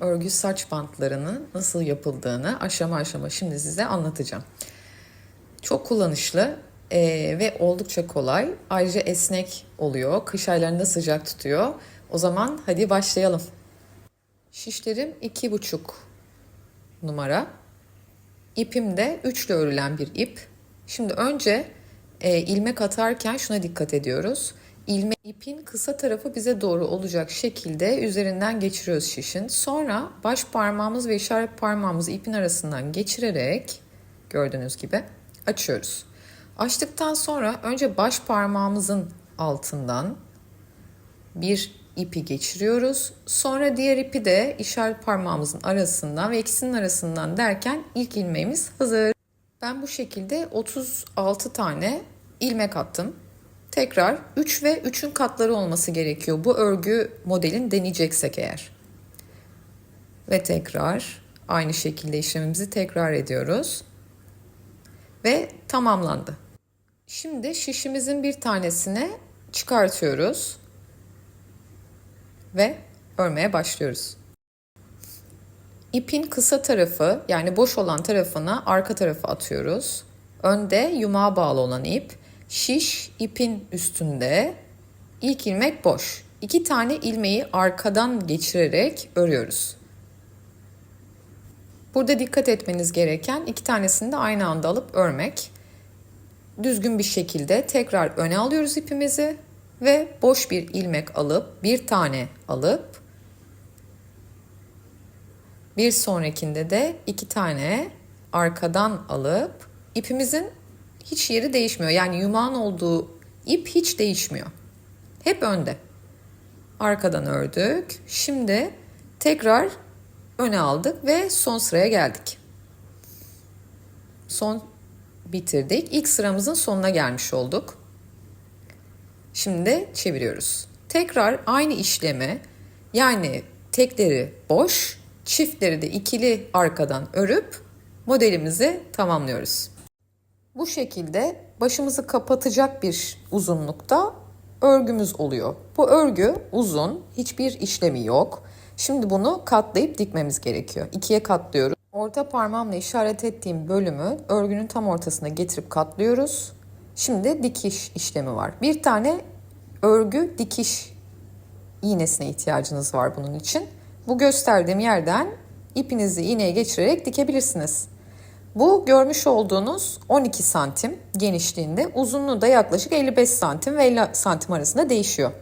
örgü saç bantlarının nasıl yapıldığını aşama aşama şimdi size anlatacağım. Çok kullanışlı eee, ve oldukça kolay. Ayrıca esnek oluyor. Kış aylarında sıcak tutuyor. O zaman hadi başlayalım. Şişlerim iki buçuk numara. İpim de üçlü örülen bir ip. Şimdi önce e, ilmek atarken şuna dikkat ediyoruz. İlme, ipin kısa tarafı bize doğru olacak şekilde üzerinden geçiriyoruz şişin. Sonra baş parmağımız ve işaret parmağımızı ipin arasından geçirerek gördüğünüz gibi açıyoruz. Açtıktan sonra önce baş parmağımızın altından bir ipi geçiriyoruz. Sonra diğer ipi de işaret parmağımızın arasından ve ikisinin arasından derken ilk ilmeğimiz hazır. Ben bu şekilde 36 tane ilmek attım. Tekrar 3 ve 3'ün katları olması gerekiyor. Bu örgü modelin deneyeceksek eğer. Ve tekrar aynı şekilde işlemimizi tekrar ediyoruz. Ve tamamlandı. Şimdi şişimizin bir tanesine çıkartıyoruz ve örmeye başlıyoruz. İpin kısa tarafı yani boş olan tarafına arka tarafa atıyoruz. Önde yumağa bağlı olan ip, şiş ipin üstünde, ilk ilmek boş. İki tane ilmeği arkadan geçirerek örüyoruz. Burada dikkat etmeniz gereken iki tanesini de aynı anda alıp örmek. Düzgün bir şekilde tekrar öne alıyoruz ipimizi ve boş bir ilmek alıp bir tane alıp bir sonrakinde de iki tane arkadan alıp ipimizin hiç yeri değişmiyor. Yani yumağın olduğu ip hiç değişmiyor. Hep önde. Arkadan ördük. Şimdi tekrar öne aldık ve son sıraya geldik. Son bitirdik. İlk sıramızın sonuna gelmiş olduk. Şimdi çeviriyoruz. Tekrar aynı işlemi yani tekleri boş, çiftleri de ikili arkadan örüp modelimizi tamamlıyoruz. Bu şekilde başımızı kapatacak bir uzunlukta örgümüz oluyor. Bu örgü uzun, hiçbir işlemi yok. Şimdi bunu katlayıp dikmemiz gerekiyor. İkiye katlıyoruz. Orta parmağımla işaret ettiğim bölümü örgünün tam ortasına getirip katlıyoruz. Şimdi dikiş işlemi var. Bir tane örgü dikiş iğnesine ihtiyacınız var bunun için. Bu gösterdiğim yerden ipinizi iğneye geçirerek dikebilirsiniz. Bu görmüş olduğunuz 12 santim genişliğinde, uzunluğu da yaklaşık 55 santim ve 50 santim arasında değişiyor.